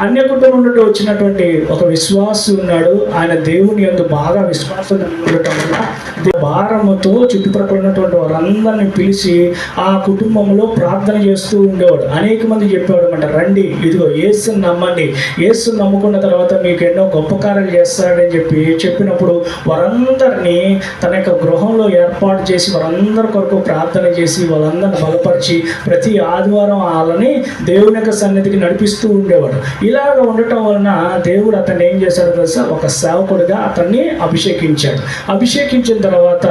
అన్య కుటుంబం నుండి వచ్చినటువంటి ఒక విశ్వాసి ఉన్నాడు. ఆయన దేవుని యందు బాగా విశ్వాసం ఉండటం వల్ల దే- భారముతో చుట్టుప్రక్కల ఉన్నటువంటి వారందరిని పిలిచి ఆ కుటుంబంలో ప్రార్థన చేస్తూ ఉండేవాడు. అనేక మంది చెప్పేవాడు అనమాట రండి ఇదిగో యేసుని నమ్మండి. యేసుని నమ్ముకున్న తర్వాత మీకు ఎన్నో గొప్ప కార్యాలు చేస్తాడని చెప్పి చెప్పినప్పుడు వారందరినీ తన యొక్క గృహంలో ఏర్పాటు చేసి వారందరి కొరకు ప్రార్థన చేసి వాళ్ళందరిని బలపరిచి ప్రతి ఆదివారం వాళ్ళని దేవుని యొక్క సన్నిధికి నడిపిస్తూ ఉండేవాడు. ఇలాగ ఉండటం వలన దేవుడు అతన్ని ఏం చేశాడు తెలుసా? ఒక సేవకుడిగా అతన్ని అభిషేకించాడు. అభిషేకించిన తర్వాత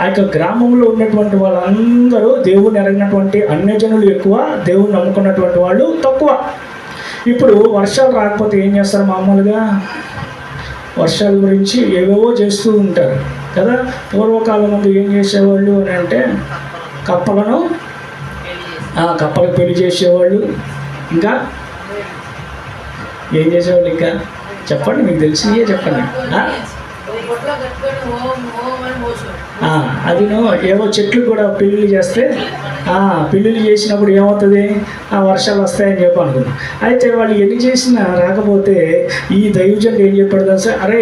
ఆ యొక్క గ్రామంలో ఉన్నటువంటి వాళ్ళందరూ దేవుని ఎరగినటువంటి అన్యజనులు ఎక్కువ దేవుని నమ్ముకున్నటువంటి వాళ్ళు తక్కువ. ఇప్పుడు వర్షాలు రాకపోతే ఏం చేస్తారు మామూలుగా? వర్షాల గురించి ఏవేవో చేస్తూ ఉంటారు. కదా? పూర్వకాలం ముందు ఏం చేసేవాళ్ళు అని అంటే కప్పలను ఆ, కప్పలకు పెళ్ళి చేసేవాళ్ళు. ఇంకా ఏం చేసేవాళ్ళు ఇంకా? చెప్పండి మీకు తెలిసినయే చెప్పండి ఆ? ఒక పొట్లో కట్టుకొని ఓం ఓం అని మోసం ఆ, అదిను ఏవో చెట్లు కూడా పెళ్ళిళ్ళు చేస్తే ఆ, పెళ్ళిళ్ళు చేసినప్పుడు ఏమవుతుంది? ఆ వర్షాలు వస్తాయని చెప్పి అయితే వాళ్ళు ఎన్ని చేసినా రాకపోతే ఈ దైవజనుడు ఏం చెప్పాడు సార్ అరే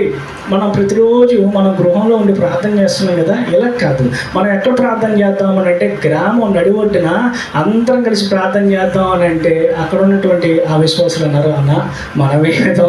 మనం ప్రతిరోజు మనం గృహంలో ఉండి ప్రార్థన చేస్తున్నాం కదా ఇలా కాదు. మనం ఎక్కడ ప్రార్థన చేద్దాం అని అంటే గ్రామం నడివొడ్డున అందరం కలిసి ప్రార్థన చేద్దాం అని అంటే అక్కడ ఉన్నటువంటి ఆ విశ్వాసులు అన్నారు అన్న మనమేదో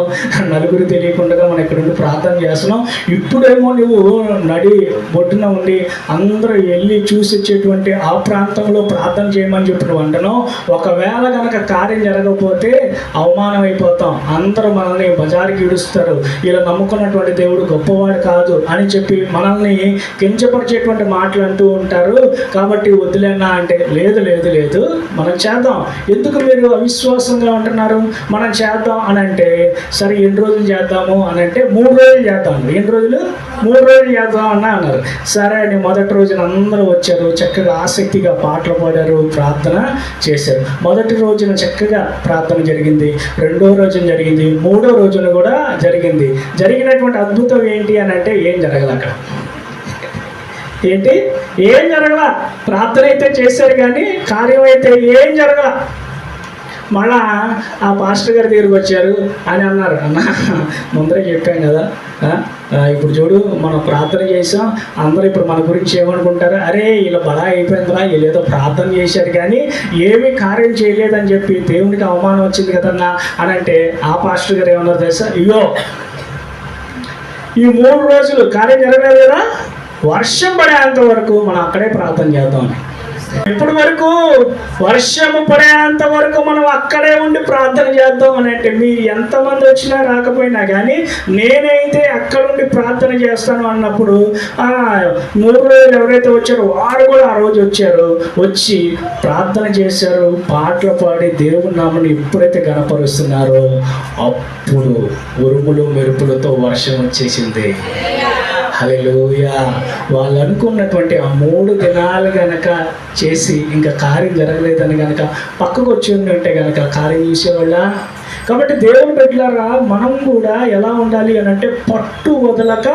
నలుగురు తెలియకుండా మనం ఇక్కడ ఉండి ప్రార్థన చేస్తున్నాం. ఇప్పుడేమో నువ్వు నడి బొట్టున ఉండి అందరూ వెళ్ళి చూసి వచ్చేటువంటి ఆ ప్రాంతంలో ప్రార్థన చేయమని చెప్పిన వంటను ఒకవేళ కనుక కార్యం జరగకపోతే అవమానం అయిపోతాం. అందరూ మనల్ని బజారుకి ఇడుస్తారు ఇలా నమ్ముకున్నటువంటి దేవుడు గొప్పవాడు కాదు అని చెప్పి మనల్ని కించపరిచేటువంటి మాటలు అంటూ ఉంటారు. కాబట్టి వదిలేనా అంటే లేదు లేదు లేదు మనం చేద్దాం. ఎందుకు మీరు అవిశ్వాసంగా ఉంటున్నారు? మనం చేద్దాం అని అంటే సరే ఎన్ని రోజులు చేద్దాము అని అంటే మూడు రోజులు చేద్దాం. ఎన్ని రోజులు? మూడు రోజులు చేద్దాం అన్న అన్నారు. సరే అని మొదటి రోజున అందరూ వచ్చారు చక్కగా ఆసక్తిగా పాటలు పాడారు ప్రార్థన చేశారు. మొదటి రోజున చక్కగా ప్రార్థన జరిగింది రెండో రోజున జరిగింది మూడో రోజున కూడా జరిగింది. జరిగినటువంటి అద్భుతం ఏంటి అని అంటే ఏం జరగదు అక్కడ? ఏంటి? ఏం జరగల? ప్రార్థన అయితే చేశారు కానీ కార్యం అయితే ఏం జరగల? మళ్ళా ఆ పాస్టర్ గారి దగ్గరికి వచ్చారు అని అన్నారు. అన్న ముందరే చెప్పాం కదా ఇప్పుడు చూడు మనం ప్రార్థన చేసాం అందరూ ఇప్పుడు మన గురించి ఏమనుకుంటారు? అరే ఇలా బడా అయిపోయిందిరా వీళ్ళేదో ఏదో ప్రార్థన చేశారు కానీ ఏమీ కార్యం చేయలేదని చెప్పి దేవునికి అవమానం వచ్చింది కదన్నా అని అంటే ఆ పాస్టర్ గారు ఏమన్నారు తెలుసా? అయ్యో ఈ మూడు రోజులు కార్యం జరగలేదు కదా వర్షం పడేంత వరకు మనం అక్కడే ప్రార్థన చేద్దాం ఇప్పటి వరకు వర్షము పడేంత వరకు మనం అక్కడే ఉండి ప్రార్థన చేద్దాం అని అంటే మీరు ఎంతమంది వచ్చినా రాకపోయినా కానీ నేనైతే అక్కడ ఉండి ప్రార్థన చేస్తాను అన్నప్పుడు ఆ మూడు రోజులు ఎవరైతే వచ్చారో వారు కూడా ఆ రోజు వచ్చారు. వచ్చి ప్రార్థన చేశారు పాటలు పాడి దేవుని నామని ఎప్పుడైతే గణపరుస్తున్నారో అప్పుడు ఉరుములు మెరుపులతో వర్షం వచ్చేసింది. హలోయ వాళ్ళు అనుకున్నటువంటి ఆ మూడు దినాలు గనక చేసి ఇంకా కార్యం జరగలేదని గనక పక్కకు వచ్చి ఉంటే గనక కార్యం చేసేవాళ్ళ? కాబట్టి దేవుని బిడ్డలారా మనం కూడా ఎలా ఉండాలి అని అంటే పట్టు వదలక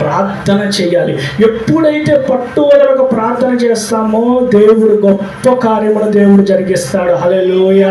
ప్రార్థన చేయాలి. ఎప్పుడైతే పట్టు వదలక ప్రార్థన చేస్తామో దేవుడు గొప్ప కార్యములు దేవుడు జరిగిస్తాడు. హలోయ